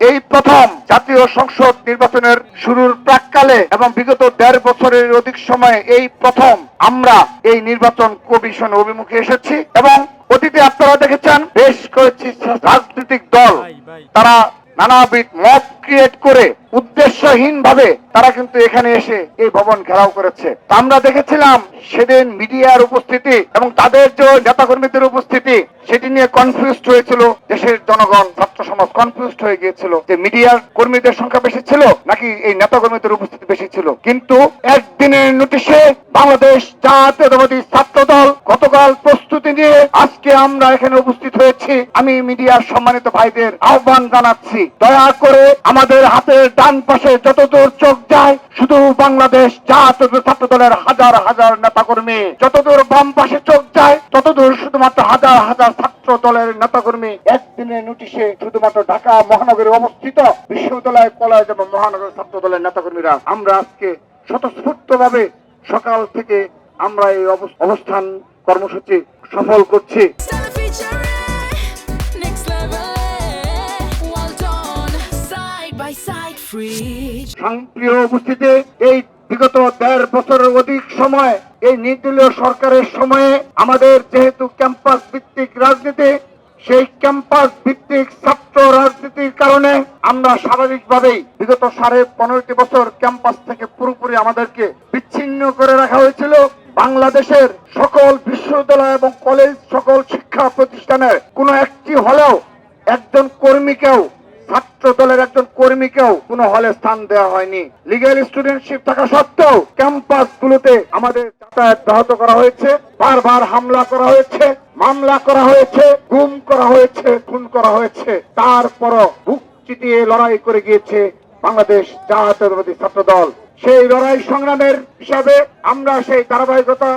এই প্রথম জাতীয় সংসদ নির্বাচনের শুরুর প্রাককালে এবং বিগত দেড় বছরের অধিক সময়ে এই প্রথম আমরা এই নির্বাচন কমিশন অভিমুখে এসেছি এবং অতীতে আপনারা দেখেছেন বেশ কয়েকটি রাজনৈতিক দল তারা নানাবিধ মত ক্রিয়েট করে উদ্দেশ্যহীন ভাবে তারা কিন্তু এখানে এসে এই ভবন ঘেরাও করেছে। আমরা দেখেছিলাম সেদিন মিডিয়ার উপস্থিতি এবং তাদের যে নেতাকর্মীদের উপস্থিতি, সেটি নিয়ে কনফিউজড হয়েছিল দেশের জনগণ, ছাত্র সমাজ কনফিউজড হয়ে গিয়েছিল। যে মিডিয়ার কর্মীদের সংখ্যা বেশি ছিল নাকি এই নেতাকর্মীদের উপস্থিতি বেশি ছিল? কিন্তু একদিনের নোটিশে বাংলাদেশ জাতীয়তাবাদী ছাত্র দল গতকাল প্রস্তুতি নিয়ে আজকে আমরা এখানে উপস্থিত হয়েছি। আমি মিডিয়ার সম্মানিত ভাইদের আহ্বান জানাচ্ছি। দয়া করে আমাদের হাতের ডান পাশে যতদূর চোখ যায়, শুধু বাংলাদেশ জাতীয় ছাত্র দলের হাজার হাজার নেতাকর্মী। যতদূর বাম পাশে চোখ যায়, ততদূর শুধুমাত্র হাজার হাজার ছাত্র দলের নেতাকর্মী। একদিনের নোটিশে শুধুমাত্র ঢাকা মহানগরে অবস্থিত বিশ্ববিদ্যালয়, কলেজ এবং মহানগর ছাত্র দলের নেতাকর্মীরা। আমরা আজকে স্বতঃস্ফূর্ত ভাবে সকাল থেকে আমরা এই অবস্থান কর্মসূচি সফল করছি। Side, free. সংপ্রিয় উপস্থিতি এই বিগত দেড় বছরের অধিক সময় এই নির্দলীয় সরকারের সময়ে আমাদের যেহেতু ক্যাম্পাস ভিত্তিক রাজনীতি সেই ক্যাম্পাস ভিত্তিক ছাত্র রাজনীতির কারণে আমরা স্বাভাবিকভাবেই বিগত সাড়ে পনেরোটি বছর ক্যাম্পাস থেকে পুরোপুরি আমাদেরকে বিচ্ছিন্ন করে রাখা হয়েছিল। বাংলাদেশের সকল বিশ্ববিদ্যালয় এবং কলেজ সকল শিক্ষা প্রতিষ্ঠানের কোনো একটি হলেও একজন কর্মীকেও ছাত্র দলের একজন কর্মীকেও কোনো হলে স্থান দেওয়া হয়নি। লিগেল স্টুডেন্টশিপ থাকা সত্ত্বেও ক্যাম্পাস গুলোতে আমাদের যাতায়াত ব্যাহত করা হয়েছে। বারবার হামলা করা হয়েছে, মামলা করা হয়েছে, গুম করা হয়েছে, খুন করা হয়েছে। তারপরও বুক চিটিয়ে লড়াই করে গিয়েছে বাংলাদেশ জাতীয়তাবাদী ছাত্র দল সেই লড়াই সংগ্রামের হিসাবে আমরা সেই ধারাবাহিকতা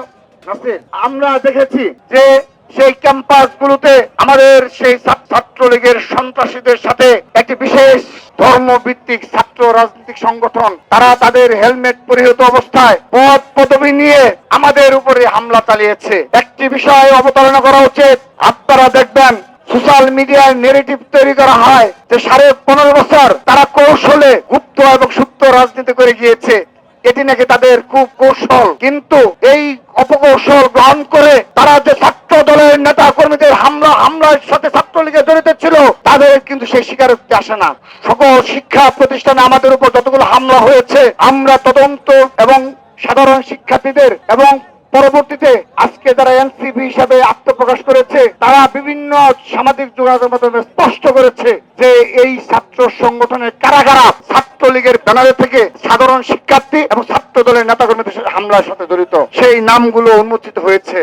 আমরা দেখেছি যে সেই ক্যাম্পাস গুলোতে আমাদের সেই ছাত্র- ছাত্রলীগের সন্ত্রাসীদের সাথে একটি বিশেষ ধর্মভিত্তিক ছাত্র রাজনৈতিক সংগঠন, তারা তাদের হেলমেট পরিহিত অবস্থায় পদ পদবি নিয়ে আমাদের উপরে হামলা চালিয়েছে। একটি বিষয় অবতারণা করা উচিত। আপনারা দেখবেন সোশ্যাল মিডিয়ায় নেগেটিভ তৈরি করা হয় যে সাড়ে পনেরো বছর তারা কৌশলে গুপ্ত এবং সুপ্ত রাজনীতি করে গিয়েছে। এটি নাকি তাদের খুব কৌশল। কিন্তু এই অপকৌশল গ্রহণ করে তারা যে ছাত্র দলের নেতা কর্মীদের হামলা, হামলার সাথে ছাত্রলীগে জড়িত ছিল, তাদের কিন্তু সেই স্বীকারোক্তি আসে না। সকল শিক্ষা প্রতিষ্ঠানে আমাদের উপর যতগুলো হামলা হয়েছে, আমরা তদন্ত এবং সাধারণ শিক্ষার্থীদের এবং পরবর্তীতে আজকে যারা এনসিপি হিসাবে আত্মপ্রকাশ করেছে, তারা বিভিন্ন সামাজিক যোগাযোগ মাধ্যমে স্পষ্ট করেছে যে এই ছাত্র সংগঠনের কারা কারা ছাত্রলীগের ব্যানারে থেকে সাধারণ শিক্ষার্থী এবং ছাত্র দলের নেতাকর্মীদের সাথে হামলার সাথে জড়িত। সেই নামগুলো উন্মোচিত হয়েছে।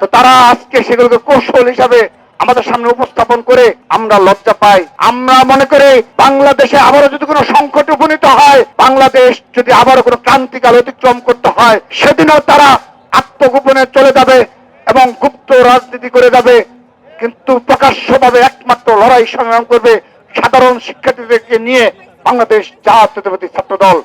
তো তারা আজকে সেগুলোকে কৌশল হিসাবে আমাদের সামনে উপস্থাপন করে আমরা লজ্জা পাই। আমরা মনে করি বাংলাদেশে আবারও যদি কোনো সংকট উপনীত হয়, বাংলাদেশ যদি আবারও কোনো ক্রান্তিকাল অতিক্রম করতে হয়, সেদিনও তারা আত্মগোপনে চলে যাবে এবং গুপ্ত রাজনীতি করে যাবে, কিন্তু প্রকাশ্যভাবে একমাত্র লড়াই সংগ্রাম করবে সাধারণ শিক্ষার্থীদেরকে নিয়ে বাংলাদেশ জাতীয়তাবাদী ছাত্র দল